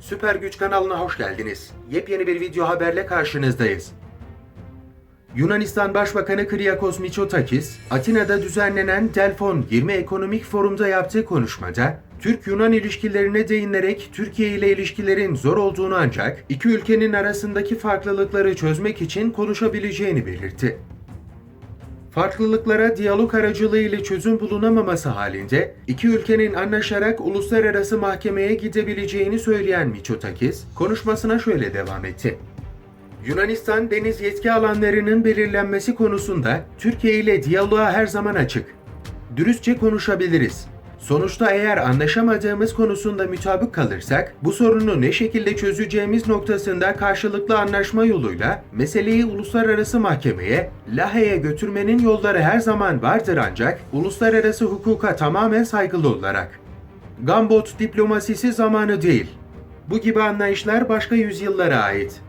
Süper Güç kanalına hoş geldiniz. Yepyeni bir video haberle karşınızdayız. Yunanistan Başbakanı Kyriakos Mitsotakis, Atina'da düzenlenen Delfon 20 Ekonomik Forum'da yaptığı konuşmada, Türk-Yunan ilişkilerine değinerek Türkiye ile ilişkilerin zor olduğunu ancak iki ülkenin arasındaki farklılıkları çözmek için konuşabileceğini belirtti. Farklılıklara diyalog aracılığıyla çözüm bulunamaması halinde iki ülkenin anlaşarak uluslararası mahkemeye gidebileceğini söyleyen Mitsotakis, konuşmasına şöyle devam etti. Yunanistan deniz yetki alanlarının belirlenmesi konusunda Türkiye ile diyaloğa her zaman açık. Dürüstçe konuşabiliriz. Sonuçta eğer anlaşamadığımız konusunda mütabık kalırsak, bu sorunu ne şekilde çözeceğimiz noktasında karşılıklı anlaşma yoluyla meseleyi uluslararası mahkemeye, Lahey'e götürmenin yolları her zaman vardır ancak uluslararası hukuka tamamen saygılı olarak. Gambot diplomasisi zamanı değil. Bu gibi anlayışlar başka yüzyıllara ait.